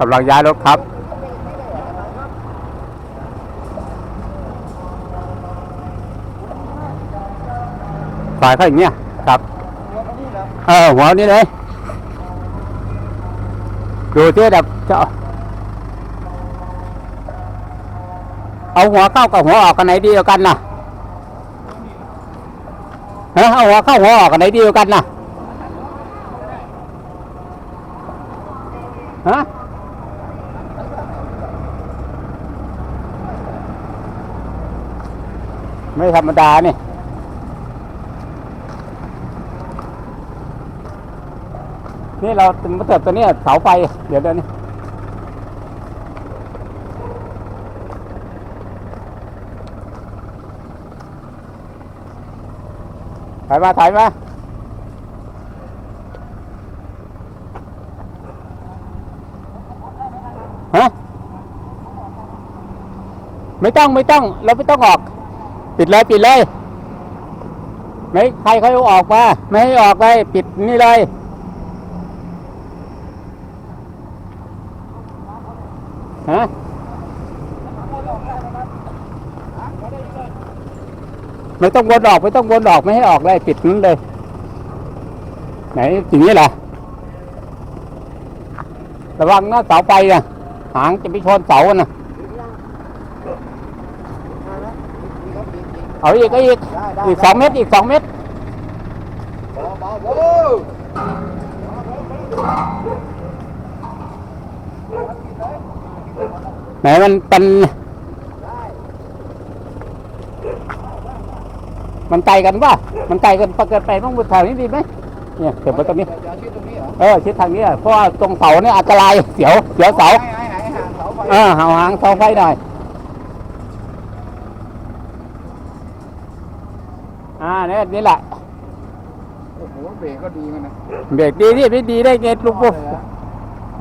กำลังย้ายรถครับ สายเขาอย่างเงี้ยครับ เออหัวนี้เลยดูที่แบบจะเอาเอาหัวเข้ากับหัวออกกันไหนดีกันนะฮะเอาหัวเข้าหัวออกกันไหนดีกันนะฮะ ไม่ธรรมดานี่นี่เรามาเติบตัวนี้เสาไฟ เดี๋ยวเดี๋ยวนี้ถ่ายมาถ่ายมาฮะไม่ต้องไม่ต้อง เราไม่ต้องออก ปิดเลยปิดเลย ไม่ใครเขาอออกมา ไม่ให้ออกเลยปิดนี่เลย ฮะไม่ต้องวนออกไม่ต้องวนออกไม่ให้ออกเลยปิดนั้นเลย ไหนอย่างนี้เหรอระวังนะเสาไฟนะหางจะไปชนเสาอะนะ เอาอีกเอาอีกอีกสองเมตรอีกสองเมตรเบาๆโว้ไหนมันเป็นมันไกลกันป่ะมันไกลกันเกินไปต้องบนแถวนี้ดีไหมเนี่ยเก็บไว้ตรงนี้จะชิดตรงนี้เหรอเออชิดทางนี้อะเพราะว่าตรงเสาเนี่ยอันตรายเสียวเสียวเสาให้ให้ให้ห่างเสาไฟเออหาหางเสาไฟหน่อย อ่าเนี่ยนี่แหละโอ้โหเบรกก็ดีมันนะเบรกดีที่ไม่ดีได้ไงลูกปุ๊บเลยอะ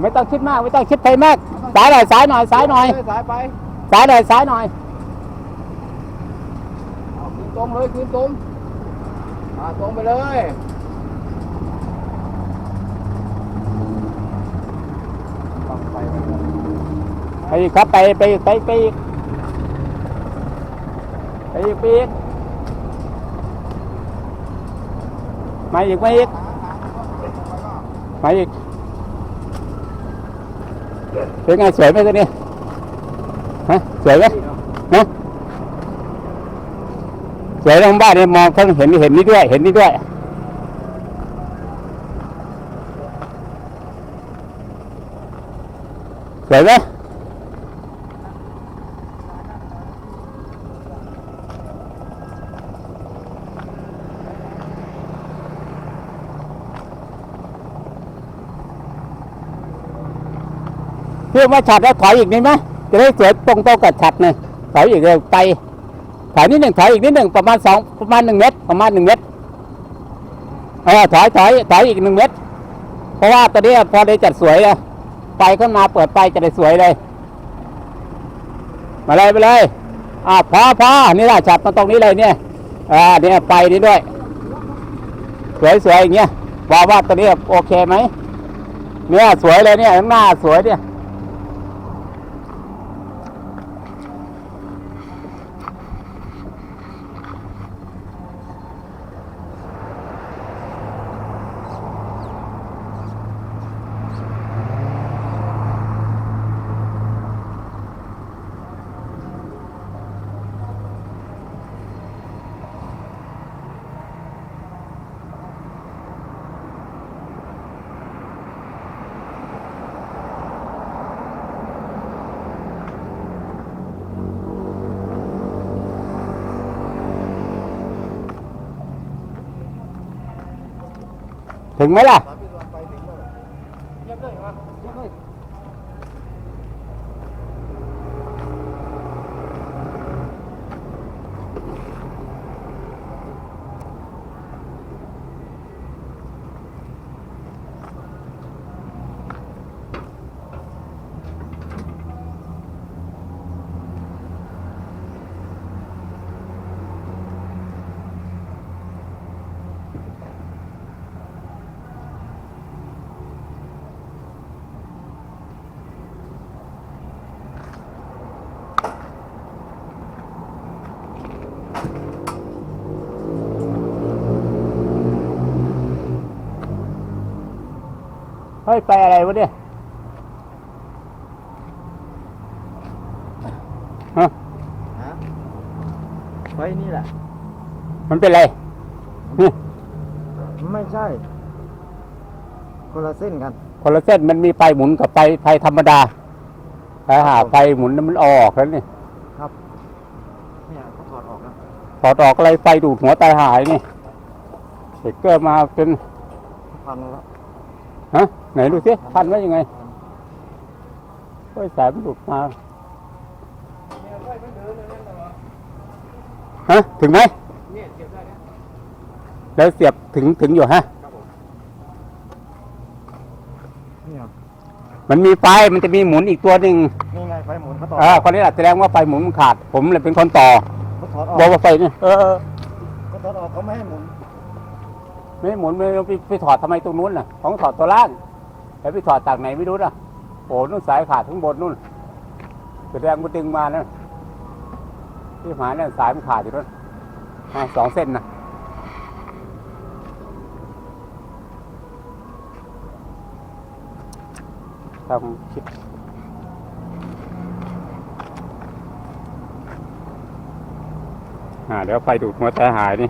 ไม่ต้องคิดมากไม่ต้องคิดไปมากสายหน่อยสายหน่อยสายหน่อยสายไปสายหน่อยสายหน่อยเอาคืนตรงเลยคืนตรงอ่าตรงไปเลยต้องไปไปเลยไปอีกครับไปไปไปไปอีกไปอีกไปอีก มาอีกมาอีกมาอีกเป็นไงสวยไหมตัวนี้ฮะสวยไหมฮะสวยทั้งบ้านเนี่ยมองทั้งเห็นเห็นนี่ด้วย เห็นนี่ด้วยสวยไหม พี่ว่าฉัดแล้วถอยอีกนิดไหมจะได้สวยตรงโตกับฉัดเลยถอยอีกเร็วไปถอยนิดหนึ่งถอยอีกนิดหนึ่งประมาณสองประมาณหนึ่งเมตรประมาณหนึ่งเมตรเออถอยถอยถอยอีกหนึ่งเมตรเพราะว่าตอนนี้พอได้จัดสวยอะไฟขึ้นมาเปิดไฟจะได้สวยเลย มาเลยไปเลยอ่าพอพอนี่แหละจับมาตรงนี้เลยเนี่ยอ่าเนี่ยไฟนี้ด้วย สวยสวยอย่างเงี้ยบอกว่าตัวนี้โอเคไหมเนี่ยสวยเลยเนี่ยข้างหน้าสวยเนี่ย ถึงไหมล่ะ เฮ้ย ไปอะไรวะเนี่ยฮะฮะไฟนี่แหละ มันเป็นไรนี่ไม่ใช่ คนละเส้นกัน คนละเส้นมันมีไฟหมุนกับไฟไฟธรรมดาถ้าหาไฟหมุนนั้นมันเอาออกแล้วนี่เนี่ยเขาถอดออกแล้วถอดออกอะไรไฟดูดหัวตายหายนี่เด็กเกิดมาเป็นพันแล้วฮะ ไหนดูสิพันไว้ยังไงเฮ้ยสายมันหลุดมาฮะถึงไหมเนี่ยเก็บได้เนี่ยแล้วเสียบถึงถึงอยู่ฮะครับผมเนี่ยมันมีไฟมันจะมีหมุนอีกตัวหนึ่งนี่ไงไฟหมุนเขาต่ออ่าคนนี้แหละแสดงว่าไฟหมุนมันขาด ผมเลยเป็นคนต่อเขาถอดออกบอกว่าไฟนี่เออเออเขาถอดออกเขาไม่ให้หมุน ไม่หมุนไม่ไปไปถอดทำไมตรงนู้นน่ะ ของถอดตัวล่าง แล้วไปถอดจากไหนไม่รู้นะโอ้นู่นสายขาดข้งบนนู่นแสดงมันดึงมานะที่หมาเนี่ยสายมันขาดอยู่นู่นสองเส้นนะทำคิดอ่าเดี๋ยวไฟดูดหัวใจหายนี่